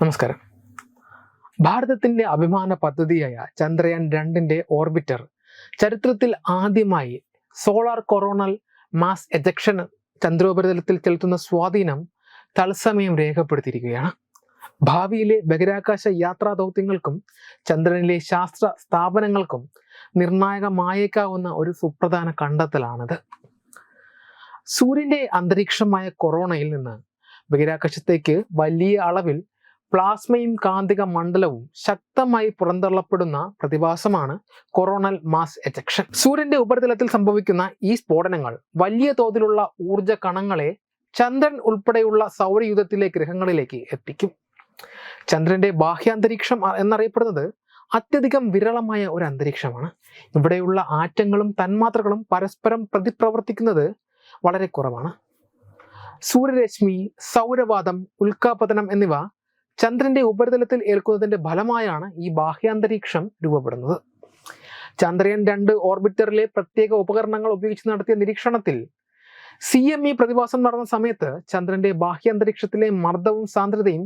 നമസ്കാരം. ഭാരതത്തിന്റെ അഭിമാന പദ്ധതിയായ ചന്ദ്രയാൻ രണ്ടിന്റെ ഓർബിറ്റർ ചരിത്രത്തിൽ ആദ്യമായി സോളാർ കൊറോണൽ മാസ് എജക്ഷൻ ചന്ദ്രോപരിതലത്തിൽ ചെലുത്തുന്ന സ്വാധീനം തത്സമയം രേഖപ്പെടുത്തിയിരിക്കുകയാണ്. ഭാവിയിലെ ബഹിരാകാശ യാത്രാ ദൗത്യങ്ങൾക്കും ചന്ദ്രനിലെ ശാസ്ത്ര സ്ഥാപനങ്ങൾക്കും നിർണായകമായേക്കാവുന്ന ഒരു സുപ്രധാന കണ്ടെത്തലാണിത്. സൂര്യന്റെ അന്തരീക്ഷമായ കൊറോണയിൽ നിന്ന് ബഹിരാകാശത്തേക്ക് വലിയ അളവിൽ പ്ലാസ്മയും കാന്തിക മണ്ഡലവും ശക്തമായി പുറന്തള്ളപ്പെടുന്ന പ്രതിഭാസമാണ് കൊറോണൽ മാസ് എജക്ഷൻ. സൂര്യന്റെ ഉപരിതലത്തിൽ സംഭവിക്കുന്ന ഈ സ്ഫോടനങ്ങൾ വലിയ തോതിലുള്ള ഊർജ കണങ്ങളെ ചന്ദ്രൻ ഉൾപ്പെടെയുള്ള സൗരയുധത്തിലെ ഗ്രഹങ്ങളിലേക്ക് എത്തിക്കും. ചന്ദ്രന്റെ ബാഹ്യാന്തരീക്ഷം എന്നറിയപ്പെടുന്നത് അത്യധികം വിരളമായ ഒരു അന്തരീക്ഷമാണ്. ഇവിടെയുള്ള ആറ്റങ്ങളും തന്മാത്രകളും പരസ്പരം പ്രതിപ്രവർത്തിക്കുന്നത് വളരെ കുറവാണ്. സൂര്യരശ്മി സൗരവാദം ഉൽക്കാപതനം എന്നിവ ചന്ദ്രന്റെ ഉപരിതലത്തിൽ ഏൽക്കുന്നതിന്റെ ഫലമായാണ് ഈ ബാഹ്യാന്തരീക്ഷം രൂപപ്പെടുന്നത്. ചന്ദ്രയാൻ രണ്ട് ഓർബിറ്ററിലെ പ്രത്യേക ഉപകരണങ്ങൾ ഉപയോഗിച്ച് നടത്തിയ നിരീക്ഷണത്തിൽ സി എം ഇ പ്രതിഭാസം നടന്ന സമയത്ത് ചന്ദ്രന്റെ ബാഹ്യാന്തരീക്ഷത്തിലെ മർദ്ദവും സാന്ദ്രതയും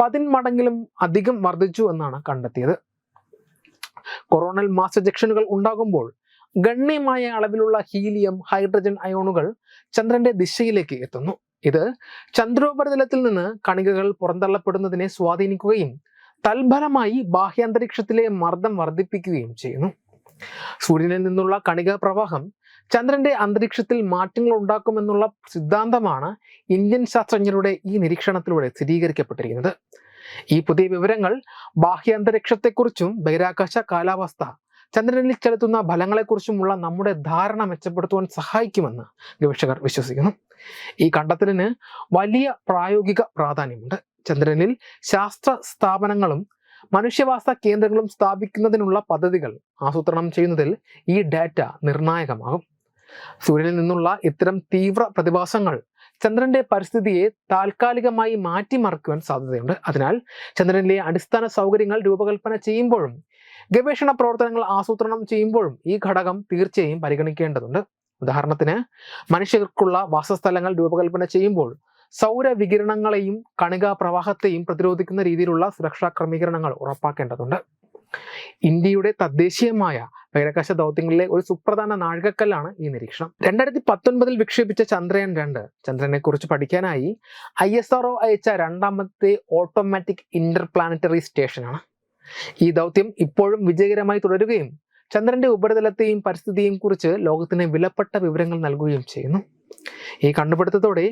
പതിന്മടങ്ങിലും അധികം വർദ്ധിച്ചു എന്നാണ് കണ്ടെത്തിയത്. കൊറോണൽ മാസ് ജക്ഷനുകൾ ഉണ്ടാകുമ്പോൾ ഗണ്യമായ അളവിലുള്ള ഹീലിയം ഹൈഡ്രജൻ അയോണുകൾ ചന്ദ്രന്റെ ദിശയിലേക്ക് എത്തുന്നു. ഇത് ചന്ദ്രോപരിതലത്തിൽ നിന്ന് കണികകൾ പുറന്തള്ളപ്പെടുന്നതിനെ സ്വാധീനിക്കുകയും തൽഫലമായി ബാഹ്യാന്തരീക്ഷത്തിലെ മർദ്ദം വർദ്ധിപ്പിക്കുകയും ചെയ്യുന്നു. സൂര്യനിൽ നിന്നുള്ള കണിക പ്രവാഹം ചന്ദ്രന്റെ അന്തരീക്ഷത്തിൽ മാറ്റങ്ങൾ ഉണ്ടാക്കുമെന്നുള്ള സിദ്ധാന്തമാണ് ഇന്ത്യൻ ശാസ്ത്രജ്ഞരുടെ ഈ നിരീക്ഷണത്തിലൂടെ സ്ഥിരീകരിക്കപ്പെട്ടിരിക്കുന്നത്. ഈ പുതിയ വിവരങ്ങൾ ബാഹ്യാന്തരീക്ഷത്തെക്കുറിച്ചും ബഹിരാകാശ കാലാവസ്ഥ ചന്ദ്രനിൽ ചെലുത്തുന്ന ഫലങ്ങളെക്കുറിച്ചുമുള്ള നമ്മുടെ ധാരണ മെച്ചപ്പെടുത്തുവാൻ സഹായിക്കുമെന്ന് ഗവേഷകർ വിശ്വസിക്കുന്നു. ഈ കണ്ടെത്തലിന് വലിയ പ്രായോഗിക പ്രാധാന്യമുണ്ട്. ചന്ദ്രനിൽ ശാസ്ത്ര സ്ഥാപനങ്ങളും മനുഷ്യവാസ കേന്ദ്രങ്ങളും സ്ഥാപിക്കുന്നതിനുള്ള പദ്ധതികൾ ആസൂത്രണം ചെയ്യുന്നതിൽ ഈ ഡാറ്റ നിർണായകമാകും. സൂര്യനിൽ നിന്നുള്ള ഇത്തരം തീവ്ര പ്രതിഭാസങ്ങൾ ചന്ദ്രന്റെ പരിസ്ഥിതിയെ താൽക്കാലികമായി മാറ്റിമറിക്കുവാൻ സാധ്യതയുണ്ട്. അതിനാൽ ചന്ദ്രനിലെ അടിസ്ഥാന സൗകര്യങ്ങൾ രൂപകൽപ്പന ചെയ്യുമ്പോഴും ഗവേഷണ പ്രവർത്തനങ്ങൾ ആസൂത്രണം ചെയ്യുമ്പോഴും ഈ ഘടകം തീർച്ചയായും പരിഗണിക്കേണ്ടതുണ്ട്. ഉദാഹരണത്തിന് മനുഷ്യർക്കുള്ള വാസസ്ഥലങ്ങൾ രൂപകൽപ്പന ചെയ്യുമ്പോൾ സൗര വികിരണങ്ങളെയും കണികാ പ്രവാഹത്തെയും പ്രതിരോധിക്കുന്ന രീതിയിലുള്ള സുരക്ഷാ ക്രമീകരണങ്ങൾ ഉറപ്പാക്കേണ്ടതുണ്ട്. ഇന്ത്യയുടെ തദ്ദേശീയമായ ബഹിരാകാശ ദൗത്യങ്ങളിലെ ഒരു സുപ്രധാന നാഴികക്കല്ലാണ് ഈ നിരീക്ഷണം. രണ്ടായിരത്തി പത്തൊൻപതിൽ വിക്ഷേപിച്ച ചന്ദ്രയാൻ രണ്ട്. ചന്ദ്രനെ കുറിച്ച് പഠിക്കാനായി ഐ എസ് ആർ അയച്ച രണ്ടാമത്തെ ഓട്ടോമാറ്റിക് ഇന്റർ പ്ലാനറ്ററി സ്റ്റേഷനാണ്. ഈ ദൗത്യം ഇപ്പോഴും വിജയകരമായി തുടരുകയും ചന്ദ്രന്റെ ഉപരിതലത്തെയും പരിസ്ഥിതിയെയും കുറിച്ച് ലോകത്തിന് വിലപ്പെട്ട വിവരങ്ങൾ നൽകുകയും ചെയ്യുന്നു. ഈ കണ്ടുപിടുത്തത്തോടെ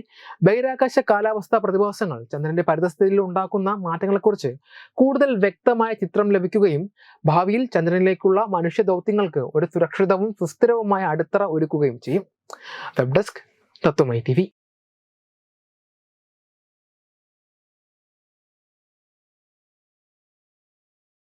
ബഹിരാകാശ കാലാവസ്ഥാ പ്രതിഭാസങ്ങൾ ചന്ദ്രന്റെ പരിതസ്ഥിതിയിൽ ഉണ്ടാക്കുന്ന മാറ്റങ്ങളെക്കുറിച്ച് കൂടുതൽ വ്യക്തമായ ചിത്രം ലഭിക്കുകയും ഭാവിയിൽ ചന്ദ്രനിലേക്കുള്ള മനുഷ്യ ദൗത്യങ്ങൾക്ക് ഒരു സുരക്ഷിതവും സുസ്ഥിരവുമായ അടിത്തറ ഒരുക്കുകയും ചെയ്യും. വെബ് ഡെസ്ക് തത്വമൈ ടി